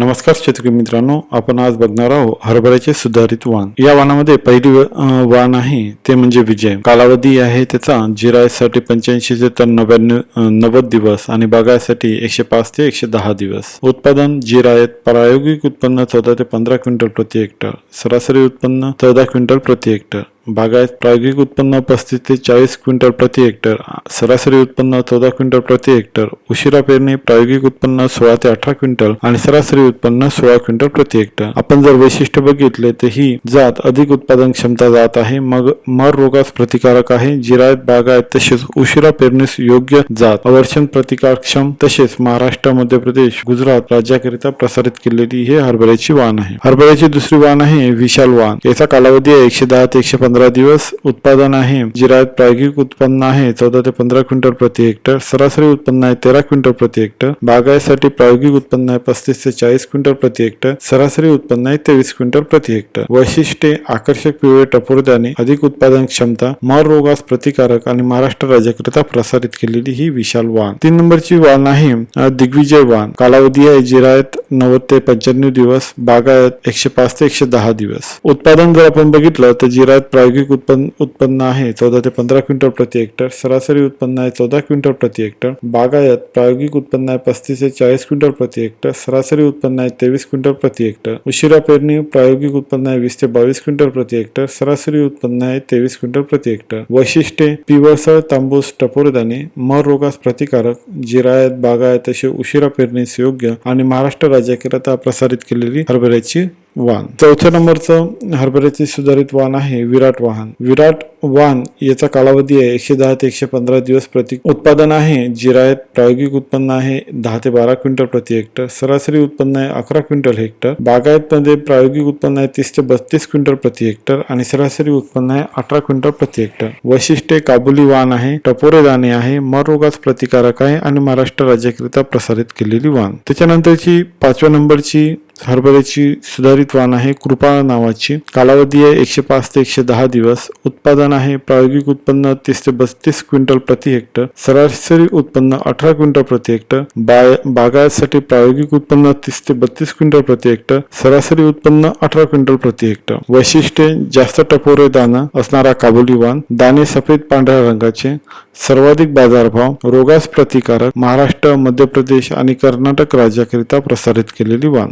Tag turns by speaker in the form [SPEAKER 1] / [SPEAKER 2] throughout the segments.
[SPEAKER 1] नमस्कार शेतकरी मित्रांनो आपण आज बघणार आहोत हरभऱ्याचे सुधारित वाण. या वाणामध्ये पहिली व- वाण आहे ते म्हणजे विजय. कालावधी आहे त्याचा जिरायसाठी पंच्याऐंशी ते तर नव्याण्णव नव्वद दिवस आणि बागायसाठी एकशे पाच ते एकशे दहा दिवस. उत्पादन जिरायत प्रायोगिक उत्पन्न चौदा ते पंधरा क्विंटल प्रति हेक्टर सरासरी उत्पन्न चौदा क्विंटल प्रति हेक्टर. बागायत प्रायोगिक उत्पन्न पस्तीस ते चाळीस क्विंटल प्रति हेक्टर सरासरी उत्पन्न चौदा क्विंटल प्रति हेक्टर उशिरा पेरणी प्रायोगिक उत्पन्न सोळा ते अठरा क्विंटल आणि सरासरी उत्पन्न सोळा क्विंटल प्रति हेक्टर. आपण जर वैशिष्ट्य बघितले तर ही जात अधिक उत्पादन क्षमता जात आहे मग मर रोगास प्रतिकारक आहे जिरायत बागायत तसेच उशिरा पेरणीस योग्य जात. अवर्षण प्रतिकारक्षम तसेच महाराष्ट्र मध्य प्रदेश गुजरात राज्याकरिता प्रसारित केलेली हे हरभऱ्याची वाण आहे. हरभऱ्याची दुसरी वाण आहे विशाल वाण. याचा कालावधी आहे एकशे दहा ते एकशे पंधरा दिवस उत्पादन आहे. जिरायत प्रायोगिक उत्पन्न आहे चौदा ते पंधरा क्विंटल प्रति हेक्टर. सरासरी उत्पन्न आहे तेरा क्विंटल प्रति हेक्टर. बागायसाठी प्रायोगिक उत्पन्न आहे पस्तीस ते चाळीस क्विंटल प्रति हेक्टर. सरासरी उत्पन्न आहे तेवीस क्विंटल प्रति हेक्टर. वैशिष्ट्ये आकर्षक पिवळे टपोरदाने अधिक उत्पादन क्षमता मर रोगास प्रतिकारक आणि महाराष्ट्र राज्याकरिता प्रसारित केलेली ही विशाल वाण. तीन नंबरची वाण आहे दिग्विजय वाण. कालावधी आहे जिरायत नव्वद ते पंच्याण्णव दिवस बागायत एकशे पाच ते एकशे दहा दिवस. उत्पादन जर आपण बघितलं तर जिरायत प्रायोगिक उत्पन्न उत्पन्न आहे चौदा ते पंधरा क्विंटल प्रति हेक्टर सरासरी उत्पन्न आहे चौदा क्विंटल प्रति हेक्टर बागायत प्रायोगिक उत्पन्न आहे पस्तीस ते चाळीस क्विंटल प्रति हेक्टर सरासरी उत्पन्न आहे तेवीस क्विंटल प्रति हेक्टर उशिरा पेरणी प्रायोगिक उत्पन्न आहे वीस ते बावीस क्विंटल प्रति हेक्टर सरासरी उत्पन्न आहे तेवीस क्विंटल प्रति हेक्टर. वैशिष्ट्ये पिवळसर तांबूस टपोरदाणे मर रोगास प्रतिकारक जिरायत बागायत असे उशिरा पेरणीस योग्य आणि महाराष्ट्र राज्याकरिता प्रसारित केलेली हरभऱ्याची वाण चौथ्या नंबरचं हरभऱ्याचे सुधारित वाण आहे विराट वाहन. विराट वाण याचा कालावधी आहे एकशे दहा ते एकशे पंधरा दिवस प्रति उत्पादन आहे. जिरायत प्रायोगिक उत्पन्न आहे दहा ते बारा क्विंटल प्रति हेक्टर. सरासरी उत्पन्न आहे अकरा क्विंटल हेक्टर. बागायत मध्ये प्रायोगिक उत्पन्न आहे तीस ते बत्तीस क्विंटल प्रति हेक्टर आणि सरासरी उत्पन्न आहे अठरा क्विंटल प्रति हेक्टर. वैशिष्ट्ये काबुली वाण आहे टपोरे दाणे आहे मरोगास प्रतिकारक आहे आणि महाराष्ट्र राज्याकरिता प्रसारित केलेली वाण त्याच्यानंतरची पाचव्या नंबरची हरभऱ्याची सुधारित वाण आहे. कृपा नावाची. कालावधी आहे एकशे पाच ते एकशे दहा दिवस. उत्पादन आहे प्रायोगिक उत्पन्न तीस ते बत्तीस क्विंटल प्रति हेक्टर. सरासरी उत्पन्न अठरा क्विंटल प्रति हेक्टर. बा- बागायतसाठी प्रायोगिक उत्पन्न तीस ते बत्तीस क्विंटल प्रति हेक्टर. सरासरी उत्पन्न अठरा क्विंटल प्रति हेक्टर. वैशिष्ट्ये जास्त टपोरे दाना असणारा काबुली वाण दाणे सफेद पांढऱ्या रंगाचे. सर्वाधिक बाजारभाव रोगास प्रतिकारक महाराष्ट्र मध्य प्रदेश आणि कर्नाटक राज्याकरिता प्रसारित केलेली वाण.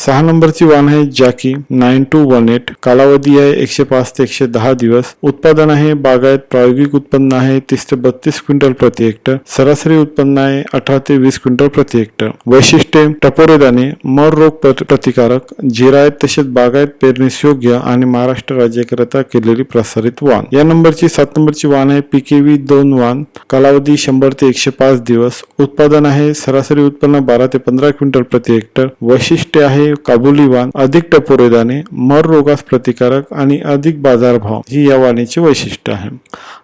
[SPEAKER 1] सहा नंबरची वाण आहे Jackie nine two one eight. कालावधी आहे एकशे पाच ते एकशे दहा दिवस. उत्पादन आहे बागायत प्रायोगिक उत्पन्न आहे तीस ते बत्तीस क्विंटल प्रति हेक्टर. सरासरी उत्पन्न आहे अठरा ते वीस क्विंटल प्रति हेक्टर. वैशिष्ट्ये टपोरेदाने मर रोग प्रतिकारक जिरायत तसेच बागायत पेरणीस योग्य आणि महाराष्ट्र राज्याकरिता केलेली प्रसारित वाण या नंबरची सात नंबरची वाण आहे पीकेव्ही दोन वाण कालावधी शंभर ते एकशे पाच दिवस. उत्पादन आहे सरासरी उत्पन्न बारा ते पंधरा क्विंटल प्रति हेक्टर. वैशिष्ट्य आहे काबुली वाण अधिक टपोरे दाणे मर रोगास प्रतिकारक आणि अधिक बाजारभाव ही या वाणीचे वैशिष्ट्य आहे.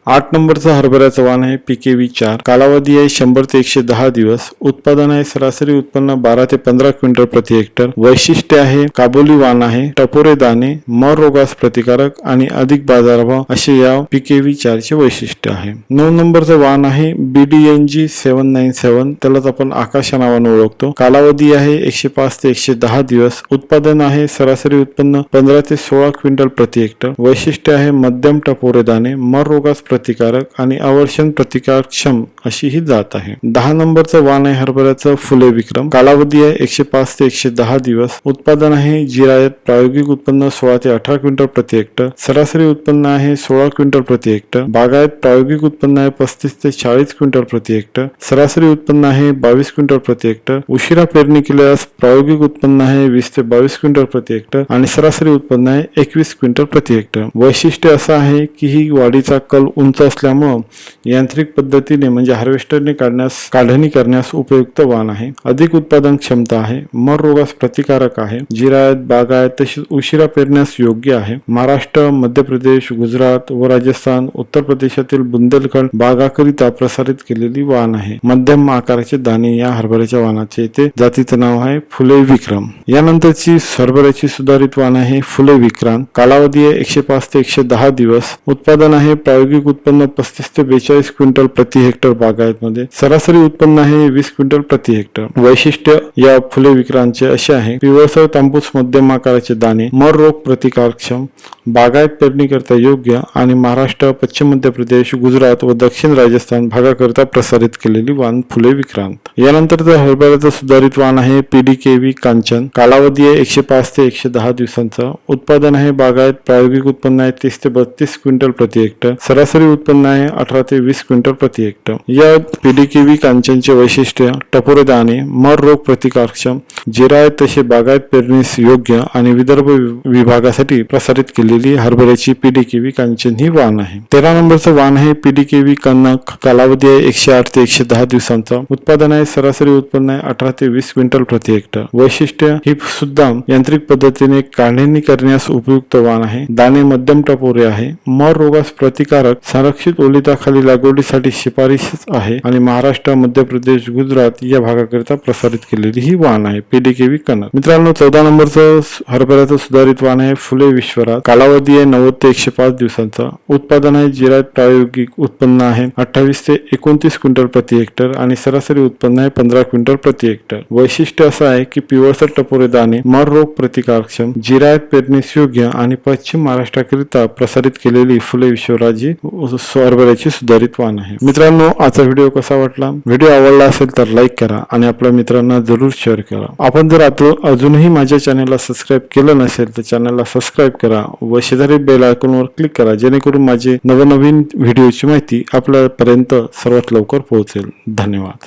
[SPEAKER 1] आठ नंबरचा हरभऱ्याचं वाण आहे पीकेव्ही चार कालावधी आहे शंभर ते एकशे दहा दिवस. उत्पादन आहे सरासरी उत्पन्न बारा ते पंधरा क्विंटल प्रति हेक्टर. वैशिष्ट्य आहे काबुली वाण आहे टपोरे दाणे मर रोगास प्रतिकारक आणि अधिक बाजारभाव असे या पीकेव्ही चारचे वैशिष्ट्य आहे. नऊ नंबरचं वाण आहे बीडीएनजी सेव्हन नाईन सेव्हन. त्यालाच आपण आकाश नावाने ओळखतो. कालावधी आहे एकशे पाच ते एकशे दहा दिवस. उत्पादन आहे सरासरी उत्पन्न पंधरा ते सोळा क्विंटल प्रति हेक्टर. वैशिष्ट्य आहे मध्यम टपोरे दाणे मर रोगास प्रतिकारक आणि आवर्षण प्रतिकारक्षम अशी ही जात आहे. दहा नंबरचं वाण आहे हरभऱ्याचं फुले विक्रम. कालावधी आहे एकशे पाच ते एकशे दहा दिवस. उत्पादन आहे जिरायत प्रायोगिक उत्पन्न सोळा ते अठरा क्विंटल प्रति हेक्टर. सरासरी उत्पन्न आहे सोळा क्विंटल प्रति हेक्टर. बागायत प्रायोगिक उत्पन्न आहे पस्तीस ते चाळीस क्विंटल प्रति हेक्टर. सरासरी उत्पन्न आहे बावीस क्विंटल प्रति हेक्टर. उशिरा पेरणी केल्यास प्रायोगिक उत्पन्न आहे वीस ते बावीस क्विंटल प्रति हेक्टर आणि सरासरी उत्पन्न आहे एकवीस क्विंटल प्रति हेक्टर. वैशिष्ट्य असं आहे की ही वाढीचा कल
[SPEAKER 2] उंच असल्यामुळं यांत्रिक पद्धतीने म्हणजे हार्वेस्टरने काढण्यास काढणी करण्यास उपयुक्त वाण आहे. अधिक उत्पादन क्षमता आहे. मर रोगास प्रतिकारक आहे. जिरायत बागायत तसेच उशिरा पेरण्यास योग्य आहे. महाराष्ट्र मध्य प्रदेश गुजरात व राजस्थान उत्तर प्रदेशातील बुंदेलखंड बागाकरिता प्रसारित केलेली वाण आहे. मध्यम आकाराचे दाणे या हरभऱ्याच्या वाणाचे येथे जातीचं नाव आहे फुले विक्रम. यानंतरची हरभऱ्याची सुधारित वाण आहे फुले विक्रांत. कालावधी आहे एकशे पाच ते एकशे दहा दिवस. उत्पादन आहे प्रायोगिक उत्पन्न पस्तीस ते बेचाळीस क्विंटल प्रति हेक्टर बागायत मध्ये सरासरी उत्पन्न आहे वीस क्विंटल प्रति हेक्टर. वैशिष्ट्य या फुले विक्रांचे असे आहे. पिवळसर तांबूस मध्यम आकाराचे दाणे मर रोग प्रतिकारक्षम बागायत पेरणीकरता योग्य आणि महाराष्ट्र पश्चिम मध्य प्रदेश गुजरात व दक्षिण राजस्थान भागाकरता प्रसारित केलेली वाण फुले विक्रांत. यानंतर हरभऱ्याचं सुधारित वाण आहे पीडीकेव्ही कांचन. कालावधी आहे एकशे पाच ते एकशे दहा दिवसांचा. उत्पादन आहे बागायत प्रायोगिक उत्पन्न आहे तीस ते बत्तीस क्विंटल प्रति हेक्टर. सरासरी उत्पन्न आहे अठरा ते वीस क्विंटल प्रति हेक्टर. या पीडीकेव्ही कांचनचे वैशिष्ट्य टपोरे दाणे मर रोग प्रतिकारक्षम जिरायत तसे बागायत पेरणीस योग्य आणि विदर्भ वि- विभागासाठी प्रसारित असलेली हरभऱ्याची पीडीकेव्ही कांचन ही वाण आहे. तेरा नंबरचं वाण आहे पीडीकेव्ही कनक कालावधी आहे एकशे आठ ते एकशे दहा दिवसांचा. उत्पादन आहे सरासरी उत्पन्न आहे अठरा ते वीस क्विंटल प्रति हेक्टर. वैशिष्ट्य ही सुद्धा यांत्रिक पद्धतीने काढणी करण्यास उपयुक्त वाण आहे. दाणे मध्यम टपोरे आहे. मर रोगास प्रतिकारक संरक्षित ओलिताखाली लागवडीसाठी शिफारसच आहे आणि महाराष्ट्र मध्य प्रदेश गुजरात या भागाकरिता प्रसारित केलेली ही वाण आहे पीडीकेव्ही कनक मित्रांनो चौदा नंबरचं हरभऱ्याचं सुधारित वाण आहे फुले विश्वरात. कालावधी आहे नव्वद ते एकशे पाच दिवसांचा. उत्पादन आहे जिरायत प्रायोगिक उत्पन्न आहे अठ्ठावीस ते एकोणतीस क्विंटल प्रति हेक्टर आणि सरासरी उत्पन्न आहे पंधरा क्विंटल प्रति हेक्टर. वैशिष्ट्य असं आहे की पिवळसर टपोरे दाणे मर रोग प्रतिकारक्षम जिरायत पेरणीस योग्य आणि पश्चिम महाराष्ट्राकरिता प्रसारित केलेली फुले विश्वराजी हरभऱ्याची सुधारित वाण आहे. मित्रांनो आजचा व्हिडिओ कसा वाटला? व्हिडिओ आवडला असेल तर लाईक करा आणि आपल्या मित्रांना जरूर शेअर करा. आपण जर आता अजूनही माझ्या चॅनलला सबस्क्राईब केलं नसेल तर चॅनलला सबस्क्राईब करा व शेजारी बेल आयकॉनवर क्लिक करा जेणेकरून माझे नवनवीन व्हिडिओची माहिती आपल्यापर्यंत सर्वात लवकर पोहोचेल. धन्यवाद.